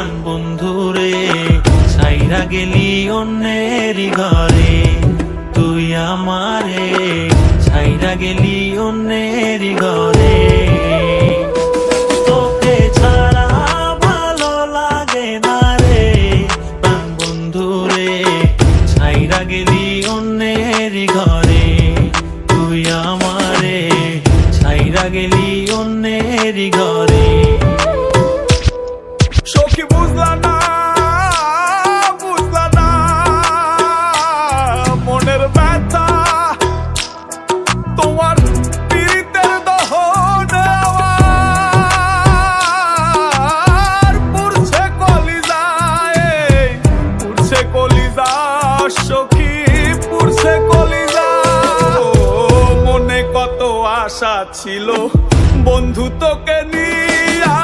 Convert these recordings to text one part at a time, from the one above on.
প্রাণ বন্ধুরে সাইরা গেলি অন্যের ঘরে। তুই আমারে সাইরা গেলি অন্যের ঘরে। লাগে গেলি অন্যের ঘরে। আশা ছিল। বন্ধু তোকে নিয়া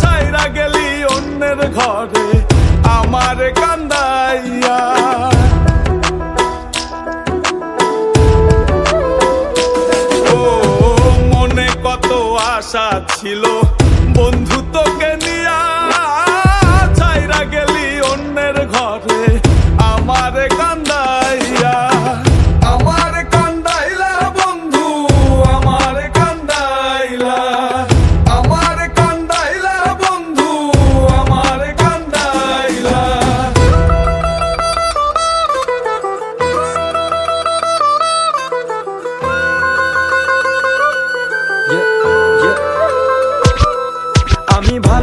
ছাইরা গেলি অন্যের ঘরে আমার কান্দাইয়া। আশা ছিল।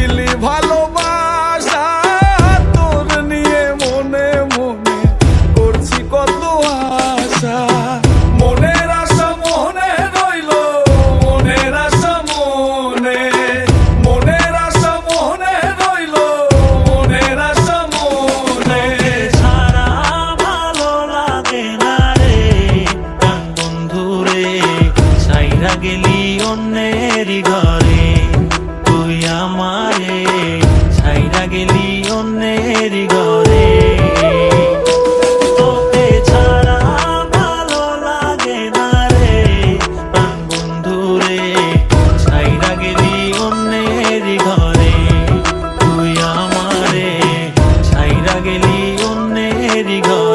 ছিলি ভালোবাসা গড়ে। তোকে ছাড়া ভালো লাগে না রে। প্রাণ বন্ধু রে ছাইরা গেলি অন্যের ঘরে। তুই আমারে ছাইরা ঘরে।